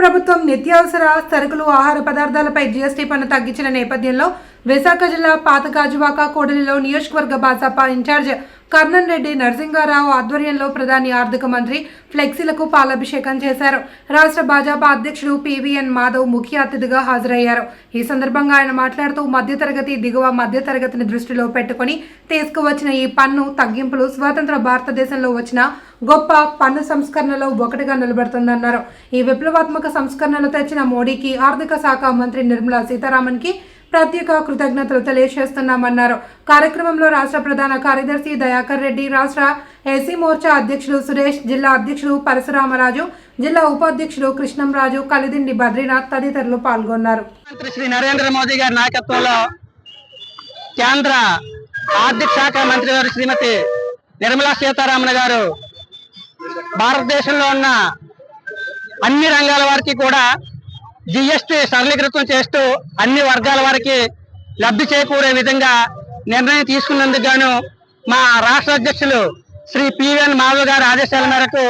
ప్రభుత్వం నిత్యావసర సరుకులు ఆహార పదార్థాలపై జీఎస్టీ పన్ను తగ్గించిన నేపథ్యంలో విశాఖ జిల్లా పాత గాజువాక కోడలిలో నియోజకవర్గ భాజపా ఇన్ఛార్జ్ కర్ణన్ రెడ్డి నరసింహారావు ఆధ్వర్యంలో ప్రధాని ఆర్థిక మంత్రి ఫ్లెక్సీలకు పాలాభిషేకం చేశారు. రాష్ట్ర భాజపా అధ్యక్షుడు పివిఎన్ మాధవ్ ముఖ్య అతిథిగా హాజరయ్యారు. ఈ సందర్భంగా ఆయన మాట్లాడుతూ మధ్యతరగతి దిగువ మధ్యతరగతిని దృష్టిలో పెట్టుకుని తీసుకువచ్చిన ఈ పన్ను తగ్గింపులు స్వతంత్ర భారతదేశంలో వచ్చిన గొప్ప పన్ను సంస్కరణలో ఒకటిగా నిలబడుతుందన్నారు. ఈ విప్లవాత్మక సంస్కరణలు తెచ్చిన మోడీకి ఆర్థిక శాఖ మంత్రి నిర్మలా సీతారామన్కి ప్రత్యేక కృతజ్ఞతలు తెలియజేస్తున్నామన్నారు. కార్యక్రమంలో రాష్ట్ర ప్రధాన కార్యదర్శి దయాకర్ రెడ్డి రాష్ట్ర ఎస్సీ మోర్చా అధ్యక్షులు సురేష్ జిల్లా అధ్యక్షులు పరశురామరాజు జిల్లా ఉపాధ్యక్షులు కృష్ణంరాజు కలిదిండి బద్రీనాథ్ తదితరులు పాల్గొన్నారు. శ్రీ నరేంద్ర మోదీ గారి నాయకత్వంలో కేంద్ర ఆర్థిక శాఖ మంత్రి గారు శ్రీమతి నిర్మలా సీతారామన్ గారు భారతదేశంలో ఉన్న అన్ని రంగాల వారికి కూడా జిఎస్టీ సరళీకృతం చేస్తూ అన్ని వర్గాల వారికి లబ్ధి చేకూరే విధంగా నిర్ణయం తీసుకున్నందుకు గాను మా రాష్ట్ర అధ్యక్షులు శ్రీ పివిఎన్ మాధవ్ గారి ఆదేశాల మేరకు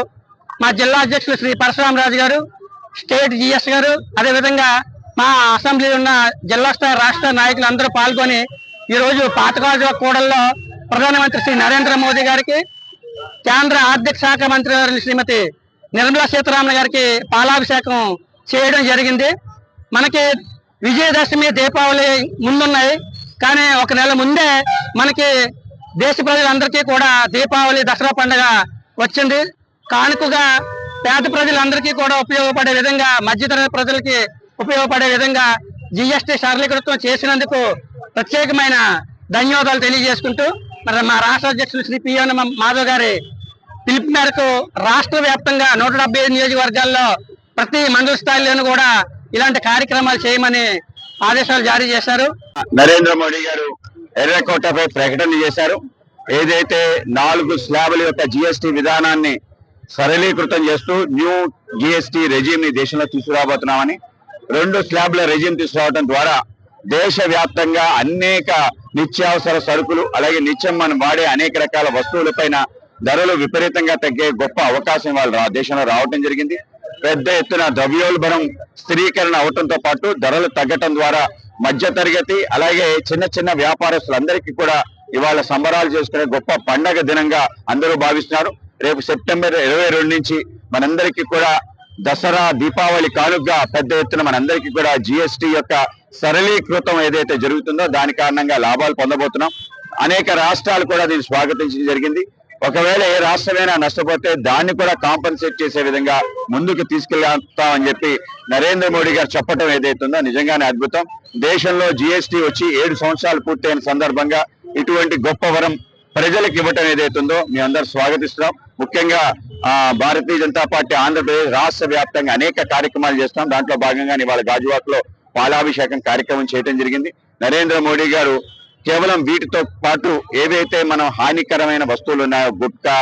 మా జిల్లా అధ్యక్షులు శ్రీ పరశురామరాజు గారు స్టేట్ జిఎస్ గారు అదేవిధంగా మా అసెంబ్లీలో ఉన్న జిల్లా స్థాయి రాష్ట్ర నాయకులు అందరూ పాల్గొని ఈరోజు పాతకాజు కూడల్లో ప్రధానమంత్రి శ్రీ నరేంద్ర మోదీ గారికి కేంద్ర ఆర్థిక శాఖ మంత్రి శ్రీమతి నిర్మలా సీతారామన్ గారికి పాలాభిషేకం చేయడం జరిగింది. మనకి విజయదశమి దీపావళి ముందున్నాయి. కానీ ఒక నెల ముందే మనకి దేశ ప్రజలందరికీ కూడా దీపావళి దసరా పండుగ వచ్చింది. కానుకగా పేద ప్రజలందరికీ కూడా ఉపయోగపడే విధంగా మధ్యతరగతి ప్రజలకి ఉపయోగపడే విధంగా జిఎస్టి సరళీకృతం చేసినందుకు ప్రత్యేకమైన ధన్యవాదాలు తెలియజేసుకుంటూ మరి మా రాష్ట్ర అధ్యక్షులు శ్రీ పిఎన్ మాధవ్ గారి పిలుపు మేరకు రాష్ట్ర వ్యాప్తంగా నూట డెబ్బై ఐదు నియోజకవర్గాల్లో ప్రతి మండల స్థాయిలోనూ కూడా ఇలాంటి కార్యక్రమాలు చేయమని ఆదేశాలు జారీ చేశారు. నరేంద్ర మోడీ గారు ఎర్రకోటపై ప్రకటన చేశారు. ఏదైతే నాలుగు స్లాబుల యొక్క జిఎస్టి విధానాన్ని సరళీకృతం చేస్తూ న్యూ జిఎస్టి రెజీమ్ని దేశంలో తీసుకురాబోతున్నామని రెండు స్లాబ్ల రెజీమ్ తీసుకురావడం ద్వారా దేశ వ్యాప్తంగా అనేక నిత్యావసర సరుకులు అలాగే నిత్యం మనం వాడే అనేక రకాల వస్తువులపైన ధరలు విపరీతంగా తగ్గే గొప్ప అవకాశం వాళ్ళు రా- దేశంలో రావడం జరిగింది. పెద్ద ఎత్తున ద్రవ్యోల్బణం స్థిరీకరణ అవటంతో పాటు ధరలు తగ్గటం ద్వారా మధ్య తరగతి అలాగే చిన్న చిన్న వ్యాపారస్తులందరికీ కూడా ఇవాళ సంబరాలు చేసుకునే గొప్ప పండగ దినంగా అందరూ భావిస్తున్నారు. రేపు సెప్టెంబర్ ఇరవై రెండు నుంచి మనందరికీ కూడా దసరా దీపావళి కానుగ్గా పెద్ద ఎత్తున మనందరికీ కూడా జిఎస్టి యొక్క సరళీకృతం ఏదైతే జరుగుతుందో దాని కారణంగా లాభాలు పొందబోతున్నాం. అనేక రాష్ట్రాలు కూడా దీన్ని స్వాగతించడం జరిగింది. ఒకవేళ ఏ రాష్ట్రమైనా నష్టపోతే దాన్ని కూడా కాంపన్సేట్ చేసే విధంగా ముందుకు తీసుకెళ్తామని చెప్పి నరేంద్ర మోడీ గారు చెప్పడం ఏదైతుందో నిజంగానే అద్భుతం. దేశంలో జిఎస్టి వచ్చి ఏడు సంవత్సరాలు పూర్తయిన సందర్భంగా ఇటువంటి గొప్ప వరం ప్రజలకు ఇవ్వటం ఏదైతుందో మేము అందరు స్వాగతిస్తున్నాం. ముఖ్యంగా ఆ భారతీయ జనతా పార్టీ ఆంధ్రప్రదేశ్ రాష్ట్ర వ్యాప్తంగా అనేక కార్యక్రమాలు చేస్తాం దాంట్లో భాగంగా ఇవాళ గాజువాక్లో పాలాభిషేకం కార్యక్రమం చేయడం జరిగింది. నరేంద్ర మోడీ గారు కేవలం వీటితో పాటు ఏవైతే మనం హానికరమైన వస్తువులు ఉన్నాయో గుట్కా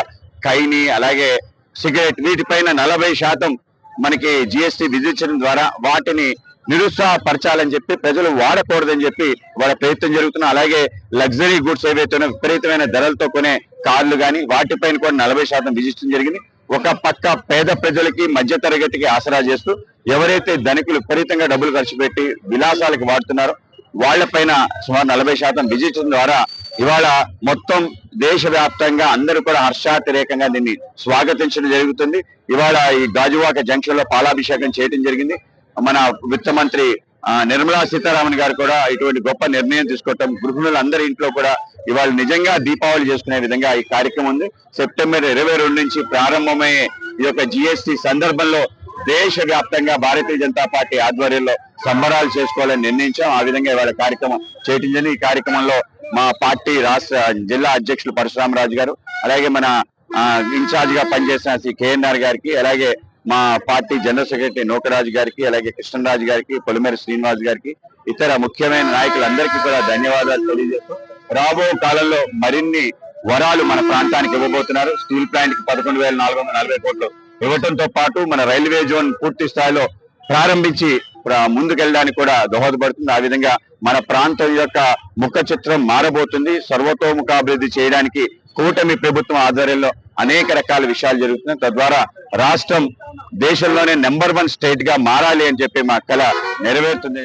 కైని అలాగే సిగరెట్ వీటిపైన నలభై శాతం మనకి జిఎస్టి విధించడం ద్వారా వాటిని నిరుత్సాహపరచాలని చెప్పి ప్రజలు వాడకూడదని చెప్పి వాళ్ళ ప్రయత్నం జరుగుతున్నా అలాగే లగ్జరీ గుడ్స్ ఏవైతే విపరీతమైన ధరలతో కొనే కార్లు కానీ వాటిపైన కూడా నలభై శాతం విధించడం జరిగింది. ఒక పక్క పేద ప్రజలకి మధ్య తరగతికి ఆసరా చేస్తూ ఎవరైతే ధనికులు విపరీతంగా డబ్బులు ఖర్చు పెట్టి విలాసాలకు వాడుతున్నారో వాళ్ళపైన సుమారు నలభై శాతం విధించడం ద్వారా ఇవాళ మొత్తం దేశవ్యాప్తంగా అందరూ కూడా హర్షాతిరేకంగా దీన్ని స్వాగతించడం జరుగుతుంది. ఇవాళ ఈ గాజువాక జంక్షన్లో పాలాభిషేకం చేయడం జరిగింది. మన విత్త మంత్రి ఆ, నిర్మలా సీతారామన్ గారు కూడా ఇటువంటి గొప్ప నిర్ణయం తీసుకోవటం గృహిణులు అందరి ఇంట్లో కూడా ఇవాళ నిజంగా దీపావళి చేసుకునే విధంగా ఈ కార్యక్రమం ఉంది. సెప్టెంబర్ ఇరవై రెండు నుంచి ప్రారంభమయ్యే ఈ యొక్క జిఎస్టి సందర్భంలో దేశ వ్యాప్తంగా భారతీయ జనతా పార్టీ ఆధ్వర్యంలో సంబరాలు చేసుకోవాలని నిర్ణయించాం. ఆ విధంగా ఇవాళ కార్యక్రమం చేయటం ఈ కార్యక్రమంలో మా పార్టీ రాష్ట్ర జిల్లా అధ్యక్షులు పరశురామరాజు గారు అలాగే మన ఆ, ఇన్ఛార్జ్గా పనిచేసిన శ్రీ కేఎన్ఆర్ గారికి అలాగే మా పార్టీ జనరల్ సెక్రటరీ నూకరాజు గారికి అలాగే కృష్ణరాజు గారికి పొలిమేర శ్రీనివాస్ గారికి ఇతర ముఖ్యమైన నాయకులందరికీ కూడా ధన్యవాదాలు తెలియజేస్తూ రాబో కాలంలో మరిన్ని వరాలు మన ప్రాంతానికి ఇవ్వబోతున్నారు. స్టీల్ ప్లాంట్కి పదకొండు వేల నాలుగు వందల నలభై కోట్లు ఇవ్వటంతో పాటు మన రైల్వే జోన్ పూర్తి స్థాయిలో ప్రారంభించి ముందుకెళ్ళడానికి కూడా దోహదపడుతుంది. ఆ విధంగా మన ప్రాంతం యొక్క ముఖ చిత్రం మారబోతుంది. సర్వతోముఖాభివృద్ధి చేయడానికి కూటమి ప్రభుత్వం ఆధ్వర్యంలో అనేక రకాల విషయాలు జరుగుతున్నాయి. తద్వారా రాష్ట్రం దేశంలోనే నెంబర్ వన్ స్టేట్గా మారాలి అని చెప్పి మా కళ నెరవేరుతుంది.